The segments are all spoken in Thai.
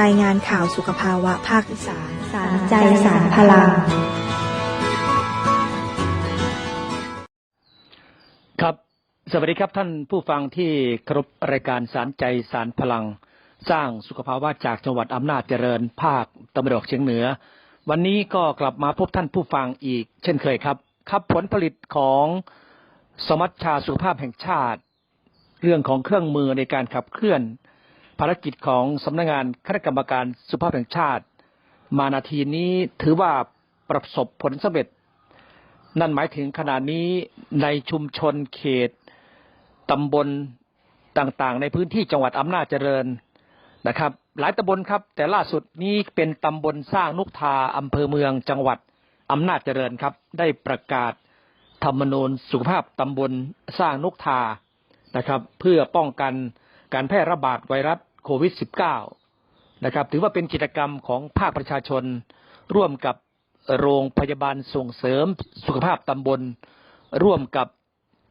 รายงานข่าวสุขภาวะภาคอีสานสารใจสารพลังครับ สวัสดีครับท่านผู้ฟังที่เคารพรายการสารใจสารพลัง สร้างสุขภาวะจากจังหวัดอำนาจเจริญ ภาคตะวันออกเฉียงเหนือ วันนี้ก็กลับมาพบท่านผู้ฟังอีก เช่นเคยครับ ครับผลผลิตของสมัชชาสุขภาพแห่งชาติ เรื่องของเครื่องมือในการขับเคลื่อน ภารกิจของสำนักงานคณะกรรมการสุขภาพแห่งชาติ มานาทีนี้ถือว่าประสบผลสำเร็จ นั่นหมายถึงขณะนี้ในชุมชนเขตตำบลต่างๆ ในพื้นที่จังหวัดอำนาจเจริญนะครับ หลายตำบลครับ แต่ล่าสุดนี้เป็นตำบลสร้างนุกทาอำเภอเมืองจังหวัดอำนาจเจริญครับ ได้ประกาศธรรมนูญสุขภาพตำบลสร้างนุกทานะครับ เพื่อป้องกัน การแพร่ระบาดไวรัสโควิด -19 นะครับถือว่าเป็นกิจกรรมของภาคประชาชน ร่วมกับโรงพยาบาลส่งเสริมสุขภาพตำบล ร่วมกับ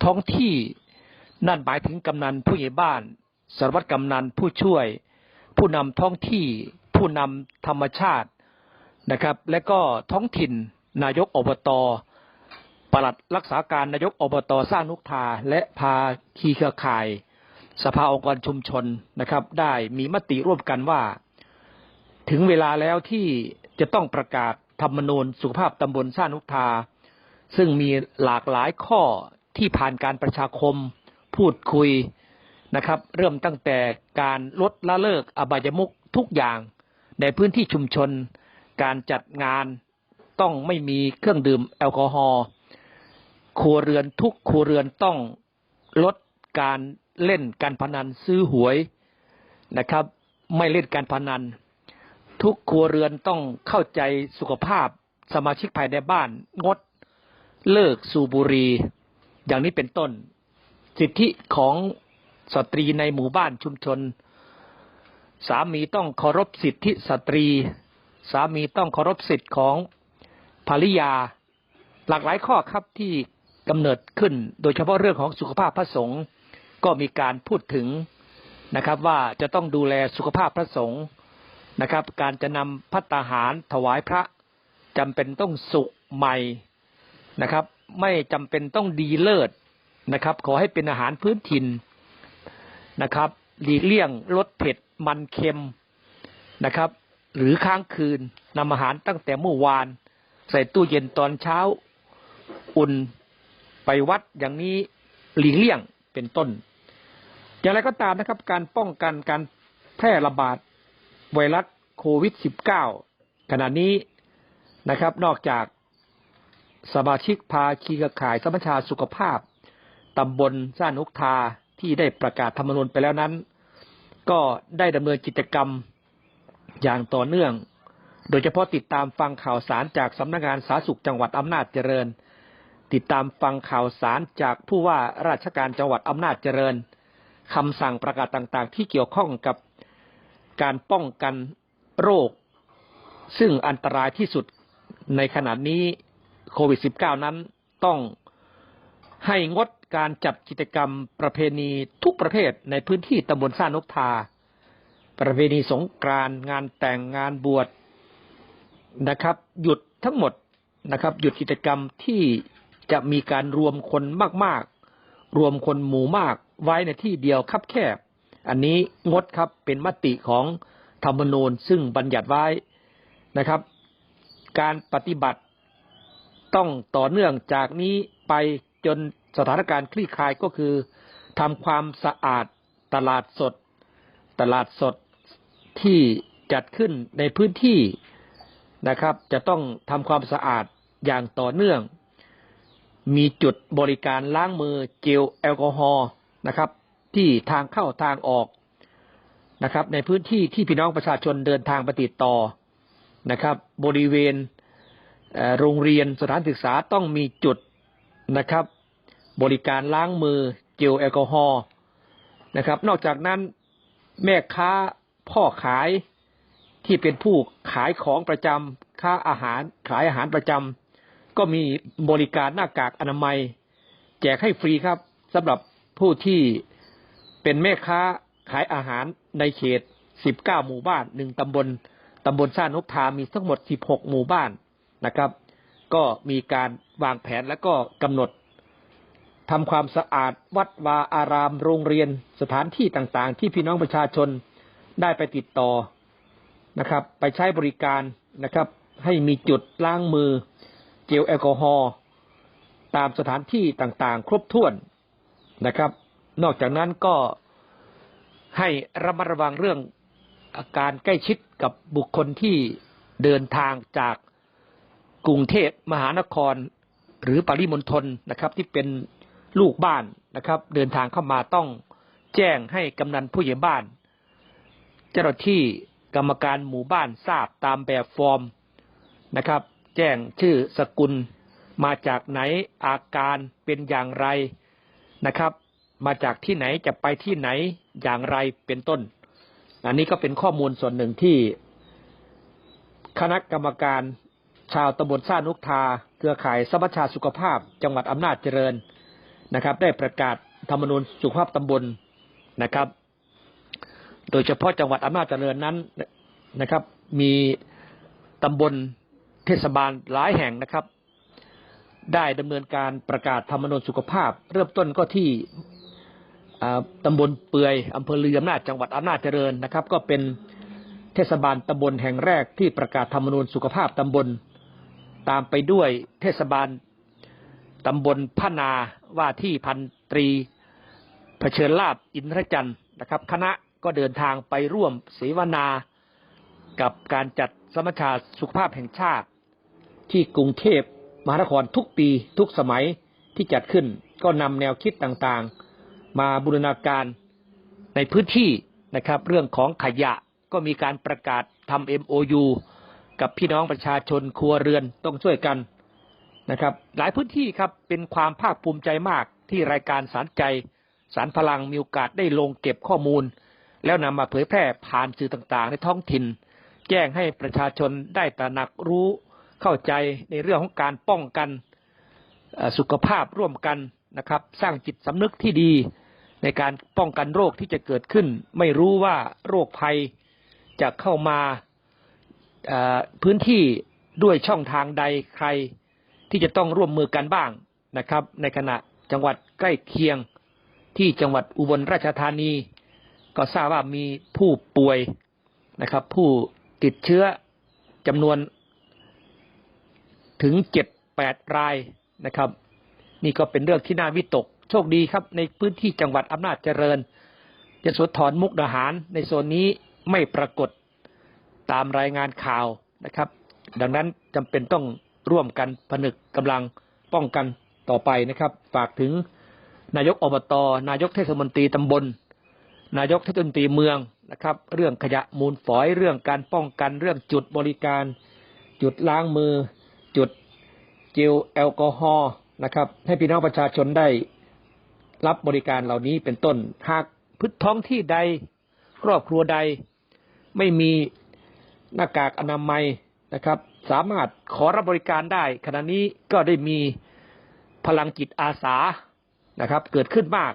ท้องที่นั่นหมายถึงกำนันผู้ใหญ่บ้านสารวัตรกำนันผู้ช่วย ผู้นำท้องที่ ผู้นำธรรมชาตินะครับ และก็ท้องถิ่นนายกอบตปลัดรักษาการนายกอบตสร้างนุกทาและพาคีเครือข่าย สภาองค์กรชุมชนนะครับ ได้มีมติร่วมกันว่า ถึงเวลาแล้วที่จะต้องประกาศธรรมนูญสุขภาพตำบลสร้างนุกทา ซึ่งมีหลากหลายข้อที่ผ่านการประชาคมพูดคุยนะครับ เริ่มตั้งแต่การลดละเลิกอบายมุกทุกอย่างในพื้นที่ชุมชน การจัดงานต้องไม่มีเครื่องดื่มแอลกอฮอล์ครัวเรือนทุกครัวเรือนต้องลดการ เล่นการพนันซื้อหวยนะครับ ไม่เล่นการพนัน ทุกครัวเรือนต้องเข้าใจสุขภาพสมาชิกภายในบ้านงดเลิกสูบบุหรี่อย่างนี้เป็นต้น สิทธิของสตรีในหมู่บ้านชุมชน สามีต้องเคารพสิทธิสตรี สามีต้องเคารพสิทธิของภริยา หลากหลายข้อครับที่กำเนิดขึ้น โดยเฉพาะเรื่องของสุขภาพพระสงฆ์ ก็มีการพูดถึงนะครับว่าจะต้องดูแลสุขภาพพระสงฆ์นะครับ การจะนำพัตตาหารถวายพระจำเป็นต้องสุกใหม่นะครับ ไม่จำเป็นต้องดีเลิศนะครับ ขอให้เป็นอาหารพื้นถิ่นนะครับ หลีกเลี่ยงรสเผ็ดมันเค็มนะครับ หรือค้างคืนนำอาหารตั้งแต่เมื่อวาน ใส่ตู้เย็นตอนเช้า อุ่นไปวัดอย่างนี้หลีกเลี่ยงเป็นต้น อย่างไรก็ตามนะครับ การป้องกันการแพร่ระบาดไวรัสโควิด -19 ขณะนี้นะครับ นอกจากสมาชิกภาคีเครือข่ายสมัชชาสุขภาพตำบลสร้านุกทาที่ได้ประกาศธรรมนูญไปแล้วนั้น ก็ได้ดำเนินกิจกรรมอย่างต่อเนื่อง โดยเฉพาะติดตามฟังข่าวสารจากสำนักงานสาธารณสุขจังหวัดอำนาจเจริญ ติดตามฟังข่าวสารจากผู้ว่าราชการจังหวัดอำนาจเจริญ คำสั่งประกาศต่างๆ ที่เกี่ยวข้องกับการป้องกันโรค ซึ่งอันตรายที่สุดในขณะนี้โควิด -19 นั้นต้องให้งดการจัดกิจกรรมประเพณีทุกประเภทในพื้นที่ตำบลสร้านกทา ประเพณีสงกรานต์งานแต่งงานบวชนะครับ หยุดทั้งหมดนะครับ หยุดกิจกรรมที่จะมีการรวมคนมาก ๆ รวมคนหมู่มาก ไว้ในที่เดียวคับแคบ อันนี้งดครับเป็นมติของธรรมนูญซึ่งบัญญัติไว้นะครับ การปฏิบัติต้องต่อเนื่องจากนี้ไปจนสถานการณ์คลี่คลายก็คือทำความสะอาดตลาดสด ตลาดสดที่จัดขึ้นในพื้นที่นะครับ จะต้องทำความสะอาดอย่างต่อเนื่อง มีจุดบริการล้างมือเจลแอลกอฮอล์ นะครับ ที่ทางเข้าทางออกนะครับ ในพื้นที่ที่พี่น้องประชาชนเดินทางไปติดต่อนะครับ บริเวณโรงเรียนสถานศึกษาต้องมีจุดนะครับ บริการล้างมือเจลแอลกอฮอล์นะครับ นอกจากนั้นแม่ค้าพ่อขายที่เป็นผู้ขายของประจำค้าอาหารขายอาหารประจำก็มีบริการหน้ากากอนามัย แจกให้ฟรีครับสำหรับ ผู้ที่เป็นแม่ค้าขายอาหารในเขตสิบเก้าหมู่บ้านหนึ่งตำบล ตำบลซ่านนกทามีทั้งหมดสิบหกหมู่บ้านนะครับ ก็มีการวางแผนและก็กำหนดทำความสะอาดวัดวาอารามโรงเรียนสถานที่ต่างๆ ที่พี่น้องประชาชนได้ไปติดต่อนะครับ ไปใช้บริการนะครับ ให้มีจุดล้างมือ เจลแอลกอฮอล์ตามสถานที่ต่างๆ ครบถ้วน นะครับ นอกจากนั้นก็ให้ระมัดระวังเรื่องอาการใกล้ชิดกับบุคคลที่เดินทางจากกรุงเทพมหานคร หรือปริมณฑลนะครับ ที่เป็นลูกบ้านนะครับ เดินทางเข้ามาต้องแจ้งให้กำนันผู้ใหญ่บ้าน เจ้าหน้าที่กรรมการหมู่บ้านทราบตามแบบฟอร์มนะครับ แจ้งชื่อสกุลมาจากไหนอาการเป็นอย่างไร นะครับ มาจากที่ไหนจะไปที่ไหนอย่างไรเป็นต้น อันนี้ก็เป็นข้อมูลส่วนหนึ่งที่คณะกรรมการชาวตำบลซ่านุกทา เครือข่ายสมัชชาสุขภาพ จังหวัดอำนาจเจริญนะครับ ได้ประกาศธรรมนูญสุขภาพตำบลนะครับ โดยเฉพาะจังหวัดอำนาจเจริญนั้นนะครับ มีตำบลเทศบาลหลายแห่งนะครับ ได้ดำเนินการประกาศธรรมนูญสุขภาพ เริ่มต้นก็ที่อ่าตำบลเปือยอำเภอลืออำนาจจังหวัดอำนาจเจริญนะครับ ก็เป็นเทศบาลตำบลแห่งแรกที่ประกาศธรรมนูญสุขภาพตำบล ตามไปด้วยเทศบาลตำบลพนาว่าที่พันตรีเผชิญลาบอินทรจันทร์นะครับ คณะก็เดินทางไปร่วมเสวนากับการจัดสมัชชาสุขภาพแห่งชาติ ที่กรุงเทพ มหานครทุกปีทุกสมัยที่จัดขึ้น ก็นำแนวคิดต่างๆ มาบูรณาการในพื้นที่นะครับ เรื่องของขยะก็มีการประกาศทำ MOU กับพี่น้องประชาชนครัวเรือนต้องช่วยกันนะครับ หลายพื้นที่ครับเป็นความภาคภูมิใจมากที่รายการสารใจสารพลังมีโอกาสได้ลงเก็บข้อมูล แล้วนำมาเผยแพร่ผ่านสื่อต่างๆ ในท้องถิ่น แจ้งให้ประชาชนได้ตระหนักรู้ เข้าใจในเรื่องของการป้องกันสุขภาพร่วมกันนะครับ สร้างจิตสำนึกที่ดีในการป้องกันโรคที่จะเกิดขึ้น ไม่รู้ว่าโรคภัยจะเข้ามาพื้นที่ด้วยช่องทางใดใครที่จะต้องร่วมมือกันบ้างนะครับ ในขณะจังหวัดใกล้เคียงที่จังหวัดอุบลราชธานี ก็ทราบว่ามีผู้ป่วยนะครับ ผู้ติดเชื้อจำนวน ถึงเจ็ดแปดรายนะครับ นี่ก็เป็นเรื่องที่น่าวิตก โชคดีครับ ในพื้นที่จังหวัดอำนาจเจริญยโสธรมุกดาหาร ในโซนนี้ไม่ปรากฏตามรายงานข่าวนะครับ ดังนั้นจำเป็นต้องร่วมกันผนึกกำลังป้องกันต่อไปนะครับ ฝากถึงนายกอบตนายกเทศมนตรีตำบล นายกเทศมนตรีเมืองนะครับ เรื่องขยะมูลฝอยเรื่องการป้องกันเรื่องจุดบริการ จุดล้างมือ จุดเจลแอลกอฮอล์นะครับ ให้พี่น้องประชาชนได้รับบริการเหล่านี้เป็นต้น หากพื้นท้องที่ใดครอบครัวใด ไม่มีหน้ากากอนามัยนะครับ สามารถขอรับบริการได้ ขณะนี้ก็ได้มีพลังจิตอาสานะครับ เกิดขึ้นมาก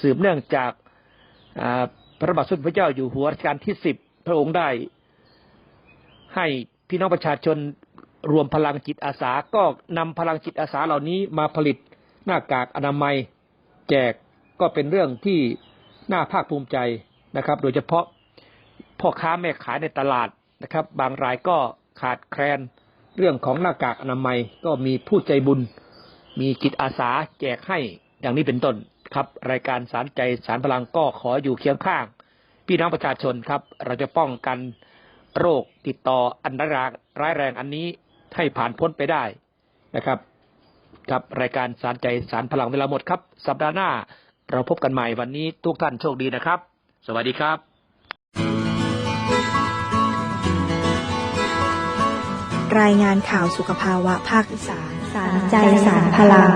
สืบเนื่องจากพระบาทสมเด็จพระเจ้าอยู่หัวรัชกาลที่สิบพระองค์ได้ให้พี่น้องประชาชน รวมพลังจิตอาสาก็นำพลังจิตอาสาเหล่านี้มาผลิตหน้ากากอนามัย แจกก็เป็นเรื่องที่น่าภาคภูมิใจนะครับ โดยเฉพาะพ่อค้าแม่ขายในตลาดนะครับ บางรายก็ขาดแคลนเรื่องของหน้ากากอนามัยก็มีผู้ใจบุญ มีจิตอาสาแจกให้อย่างนี้เป็นต้นครับ รายการสารใจสารพลังก็ขออยู่เคียงข้าง พี่น้องประชาชนครับ เราจะป้องกันโรคติดต่ออันร้ายร้ายแรงอันนี้ ให้ผ่านพ้นไปได้นะครับครับรายการสารใจสารพลังเวลาหมดครับ สัปดาห์หน้าเราพบกันใหม่วันนี้ทุกท่านโชคดีนะครับ สวัสดีครับรายงานข่าวสุขภาวะภาคอีสานสารใจสารพลัง